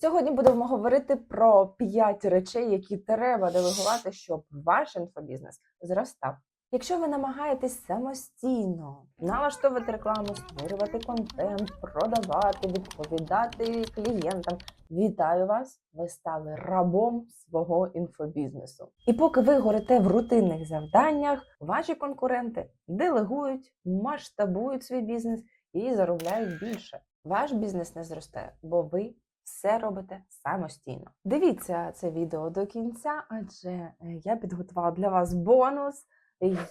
Сьогодні будемо говорити про 5 речей, які треба делегувати, щоб ваш інфобізнес зростав. Якщо ви намагаєтесь самостійно налаштовувати рекламу, створювати контент, продавати, відповідати клієнтам, вітаю вас! Ви стали рабом свого інфобізнесу. І поки ви горите в рутинних завданнях, ваші конкуренти делегують, масштабують свій бізнес і заробляють більше. Ваш бізнес не зросте, бо ви все робите самостійно. Дивіться це відео до кінця, адже е, я підготувала для вас бонус,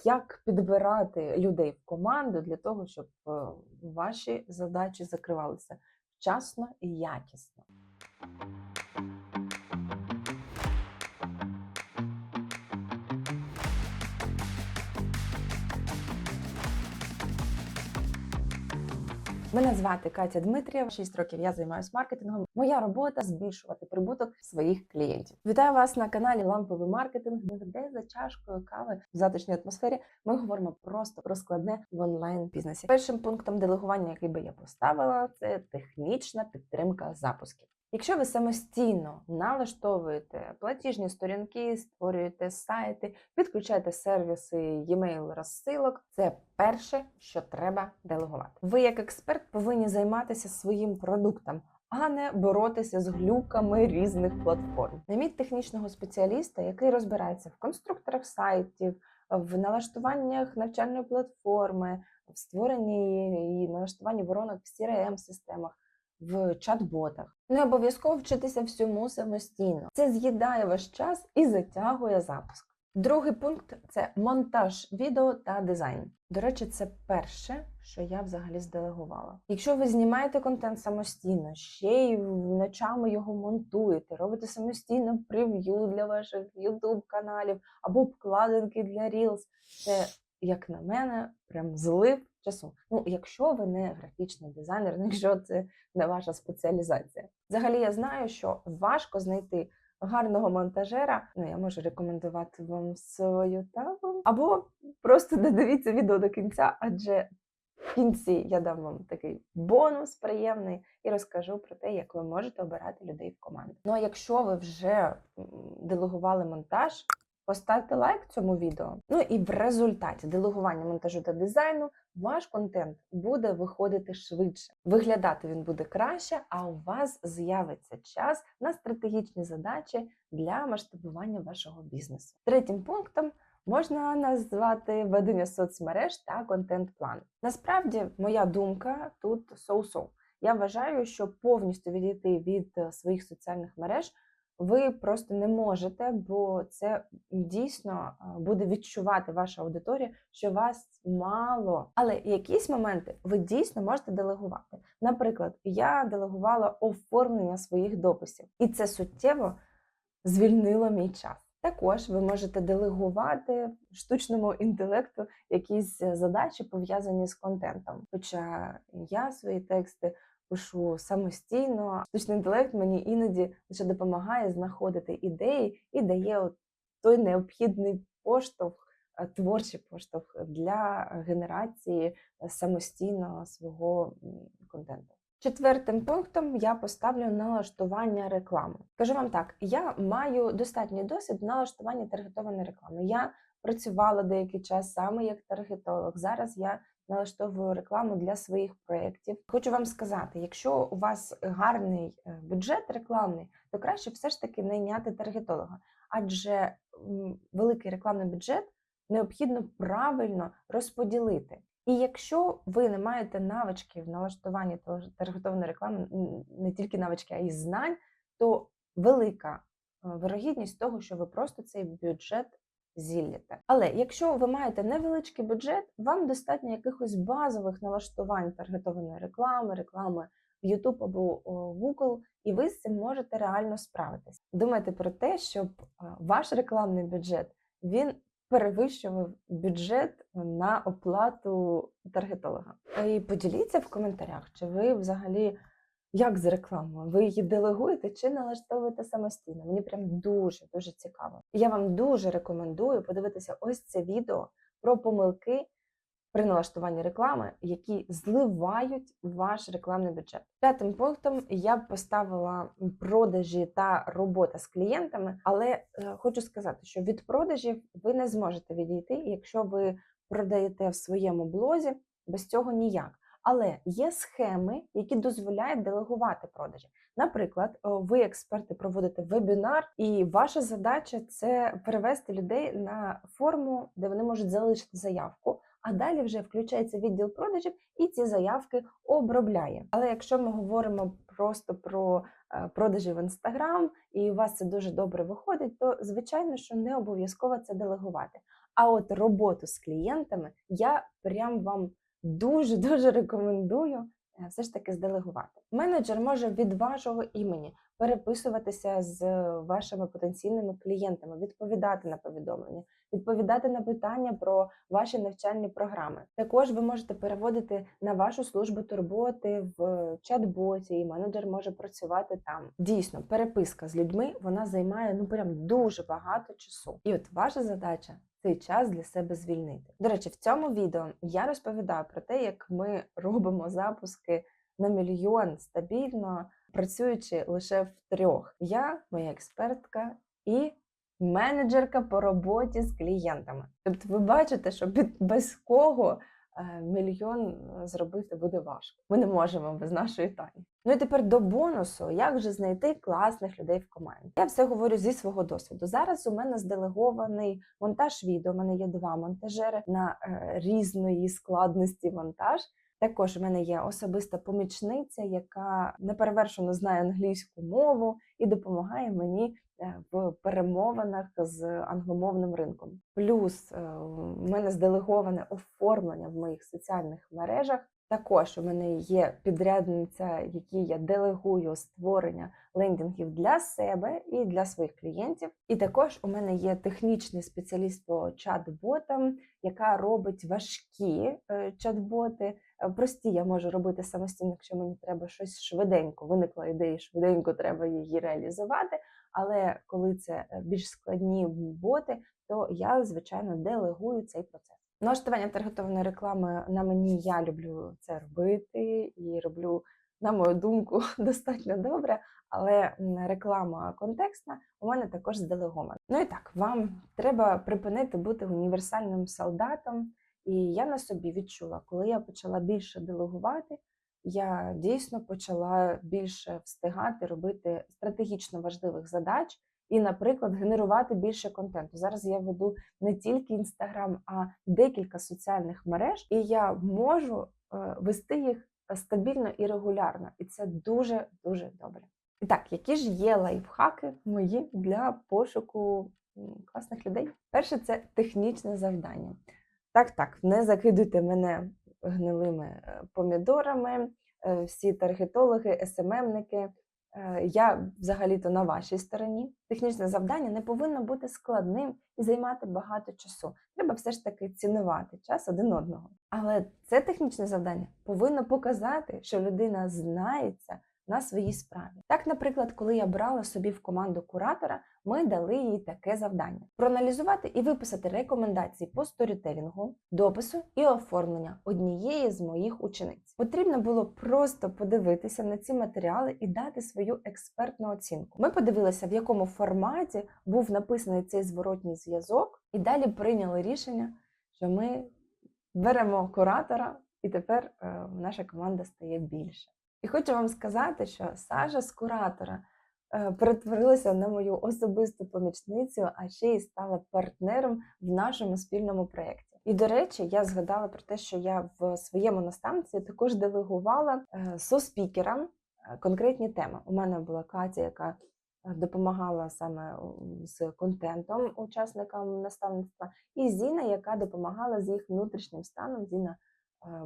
як підбирати людей в команду для того, щоб е, ваші задачі закривалися вчасно і якісно. Мене звати Катя Дмитрієва. 6 років я займаюся маркетингом. Моя робота збільшувати прибуток своїх клієнтів. Вітаю вас на каналі Ламповий маркетинг, де за чашкою кави в затишній атмосфері ми говоримо просто про складне в онлайн бізнесі. Першим пунктом делегування, який би я поставила, це технічна підтримка запусків. Якщо ви самостійно налаштовуєте платіжні сторінки, створюєте сайти, підключаєте сервіси e-mail розсилок, це перше, що треба делегувати. Ви, як експерт, повинні займатися своїм продуктом, а не боротися з глюками різних платформ. Найміть технічного спеціаліста, який розбирається в конструкторах сайтів, в налаштуваннях навчальної платформи, в створенні і налаштуванні воронок в crm системах в чат-ботах. Не обов'язково вчитися всьому самостійно. Це з'їдає ваш час і затягує запуск. Другий пункт це монтаж відео та дизайн. До речі, це перше, що я взагалі зделегувала. Якщо ви знімаєте контент самостійно, ще й ночами його монтуєте, робите самостійно прев'ю для ваших YouTube каналів або обкладинки для Reels, це, як на мене, прям злив часу. Ну, якщо ви не графічний дизайнер, ну, якщо це не ваша спеціалізація. Взагалі, я знаю, що важко знайти гарного монтажера. Ну, я можу рекомендувати вам свою таву. Або просто додивіться відео до кінця, адже в кінці я дам вам такий бонус приємний і розкажу про те, як ви можете обирати людей в команду. Ну а якщо ви вже делегували монтаж, Поставте лайк цьому відео. Ну і в результаті делегування монтажу та дизайну ваш контент буде виходити швидше. Виглядати він буде краще, а у вас з'явиться час на стратегічні задачі для масштабування вашого бізнесу. Третім пунктом можна назвати ведення соцмереж та контент-план. Насправді, моя думка тут соу-соу. Я вважаю, що повністю відійти від е, своїх соціальних мереж ви просто не можете, бо це дійсно буде відчувати ваша аудиторія, що вас мало. Але якісь моменти ви дійсно можете делегувати. Наприклад, я делегувала оформлення своїх дописів, і це суттєво звільнило мій час. Також ви можете делегувати штучному інтелекту якісь е, задачі пов'язані з контентом. Хоча я свої тексти пишу самостійно. Штучний інтелект мені іноді лише допомагає знаходити ідеї і дає от той необхідний поштовх, е, творчий поштовх для генерації е, самостійного свого контенту. Четвертим пунктом я поставлю налаштування реклами. Кажу вам так: я маю достатній досвід в налаштуванні таргетованої реклами. Я працювала деякий час саме як таргетолог. Зараз я налаштовую рекламу для своїх проєктів. Хочу вам сказати, якщо у вас гарний е, бюджет рекламний, то краще все ж таки найняти таргетолога, адже великий рекламний бюджет необхідно правильно розподілити. І якщо ви не маєте навички в налаштуванні таргетованої реклами, не тільки навички, а й знань, то велика е, вирогідність того, що ви просто цей бюджет зіллєте. Але якщо ви маєте невеличкий бюджет, вам достатньо якихось базових налаштувань таргетованої реклами, реклами в YouTube або Google, і ви з цим можете реально справитись. Думайте про те, щоб е, ваш рекламний бюджет він перевищував бюджет на оплату таргетолога. І поділіться в коментарях, чи ви взагалі як з рекламою? Ви її делегуєте чи налаштовуєте самостійно? Мені прям дуже дуже цікаво. Я вам дуже рекомендую подивитися ось це відео про помилки при налаштуванні реклами, які зливають ваш рекламний бюджет. П'ятим пунктом я б поставила продажі та робота з клієнтами, але е, хочу сказати, що від продажів ви не зможете відійти, якщо ви продаєте в своєму блозі без цього ніяк. Але є схеми, які дозволяють делегувати продажі. Наприклад, ви, експерти, проводите вебінар, і ваша задача це перевести людей на форму, де вони можуть залишити заявку. А далі вже включається відділ продажів і ці заявки обробляє. Але якщо ми говоримо просто про е, продажі в інстаграм, і у вас це дуже добре виходить, то звичайно, що не обов'язково це делегувати. А от роботу з клієнтами я прям вам дуже дуже рекомендую е, все ж таки зделегувати. Менеджер може від вашого імені переписуватися з вашими потенційними клієнтами, відповідати на повідомлення, відповідати на питання про ваші навчальні програми. Також ви можете переводити на вашу службу турботи в чат-боті, і менеджер може працювати там. Дійсно, переписка з людьми вона займає ну прям дуже багато часу. І от ваша задача цей час для себе звільнити. До речі, в цьому відео я розповідаю про те, як ми робимо запуски на мільйон стабільно, працюючи лише в трьох. Я, моя експертка і менеджерка по роботі з клієнтами. Тобто, ви бачите, що без кого мільйон зробити буде важко. Ми не можемо без нашої тані. Ну і тепер до бонусу, як же знайти класних людей в команді. Я все говорю зі свого досвіду. Зараз у мене зделегований монтаж відео. У мене є два монтажери на е, різної складності монтаж. Також в мене є особиста помічниця, яка неперевершено знає англійську мову і допомагає мені е, в перемовинах з англомовним ринком. Плюс в мене зделеговане оформлення в моїх соціальних мережах. Також у мене є підрядниця, якій я делегую створення лендінгів для себе і для своїх клієнтів. І також у мене є технічний спеціаліст по чат-ботам, яка робить важкі е, чат-боти. Е, Прості я можу робити самостійно, якщо мені треба щось швиденько. Виникла ідея, швиденько треба її реалізувати. Але коли це е, більш складні боти, то я звичайно делегую цей процес. Налаштування таргетованої реклами на мені я люблю це робити і роблю, на мою думку, достатньо добре. Але реклама контекстна у мене також зделегована. Ну і так, вам треба припинити бути універсальним солдатом. І я на собі відчула, коли я почала більше делегувати, я дійсно почала більше встигати робити стратегічно важливих задач і, наприклад, генерувати більше контенту. Зараз я веду не тільки інстаграм, а декілька соціальних мереж, і я можу е, вести їх стабільно і регулярно, і це дуже дуже добре. І так, які ж є лайфхаки мої для пошуку класних людей? Перше, це технічне завдання. Так, так, не закидуйте мене гнилими е, помідорами, е, всі таргетологи, СММники. Е, Я взагалі-то на вашій стороні. Технічне завдання не повинно бути складним і займати багато часу. Треба все ж таки цінувати час один одного. Але це технічне завдання повинно показати, що людина знається на своїй справі. Так, наприклад, коли я брала собі в команду куратора, ми дали їй таке завдання: проаналізувати і виписати рекомендації по сторітелінгу, допису і оформлення однієї з моїх учениць. Потрібно було просто подивитися на ці матеріали і дати свою експертну оцінку. Ми подивилися, в якому форматі був написаний цей зворотній зв'язок, і далі прийняли рішення, що ми беремо куратора, і тепер е, наша команда стає більше. І хочу вам сказати, що Сажа з куратора е, перетворилася на мою особисту помічницю, а ще й стала партнером в нашому спільному проєкті. І до речі, я згадала про те, що я в своєму наставниці також делегувала е, соспікерам е, конкретні теми. У мене була Катя, яка допомагала саме з контентом учасникам наставництва, і Зіна, яка допомагала з їх внутрішнім станом. Зіна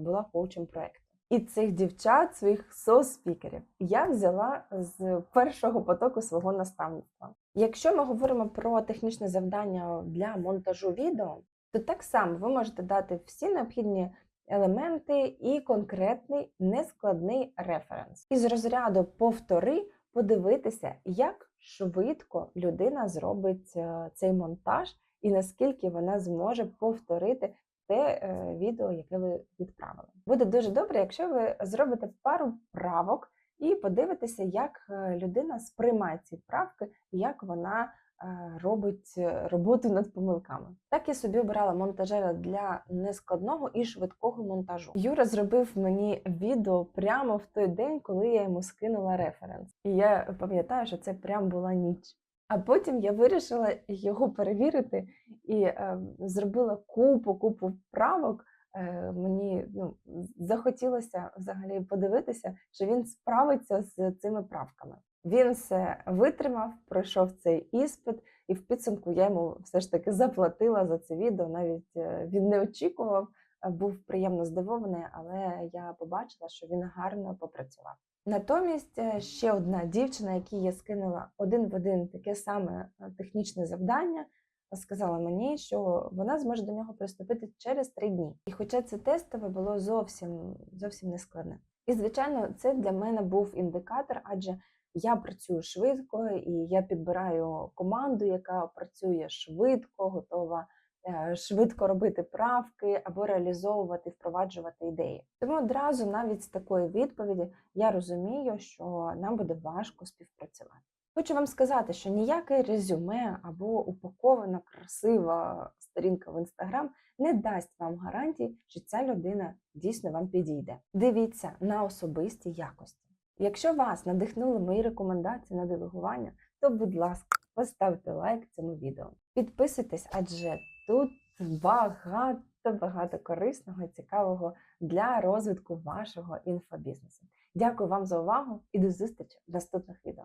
була коучем проєкту. І цих дівчат, своїх со-спікерів, я взяла з першого потоку свого наставництва. Якщо ми говоримо про технічне завдання для монтажу відео, то так само ви можете дати всі необхідні елементи і конкретний нескладний референс. Із розряду повтори подивитися, як швидко людина зробить е, цей монтаж і наскільки вона зможе повторити те е, відео, яке ви відправили. Буде дуже добре, якщо ви зробите пару правок і подивитеся, як е, людина сприймає ці правки, як вона е, робить роботу над помилками. Так я собі обирала монтажера для нескладного і швидкого монтажу. Юра зробив мені відео прямо в той день, коли я йому скинула референс. І я пам'ятаю, що це прям була ніч. А потім я вирішила його перевірити і е, зробила купу купу правок. Е, мені ну, захотілося взагалі подивитися, що він справиться з цими правками. Він все витримав, пройшов цей іспит, і в підсумку я йому все ж таки заплатила за це відео. Навіть е, він не очікував, був приємно здивований, але я побачила, що він гарно попрацював. Натомість е, ще одна дівчина, якій я скинула один в один таке саме е, технічне завдання, сказала мені, що вона зможе до нього приступити через три дні. І хоча це тестове було зовсім зовсім не складне. І звичайно, це для мене був індикатор, адже я працюю швидко і я підбираю команду, яка працює швидко, готова швидко робити правки або реалізовувати, впроваджувати ідеї. Тому одразу навіть з такої відповіді я розумію, що нам буде важко співпрацювати. Хочу вам сказати, що ніяке резюме або упакована красива сторінка в інстаграм не дасть вам гарантії, що ця людина дійсно вам підійде. Дивіться на особисті якості. Якщо вас надихнули мої рекомендації на делегування, то, будь ласка, поставте лайк цьому відео. Підписуйтесь, адже тут багато багато корисного і цікавого для розвитку вашого інфобізнесу. Дякую вам за увагу і до зустрічі в наступних відео.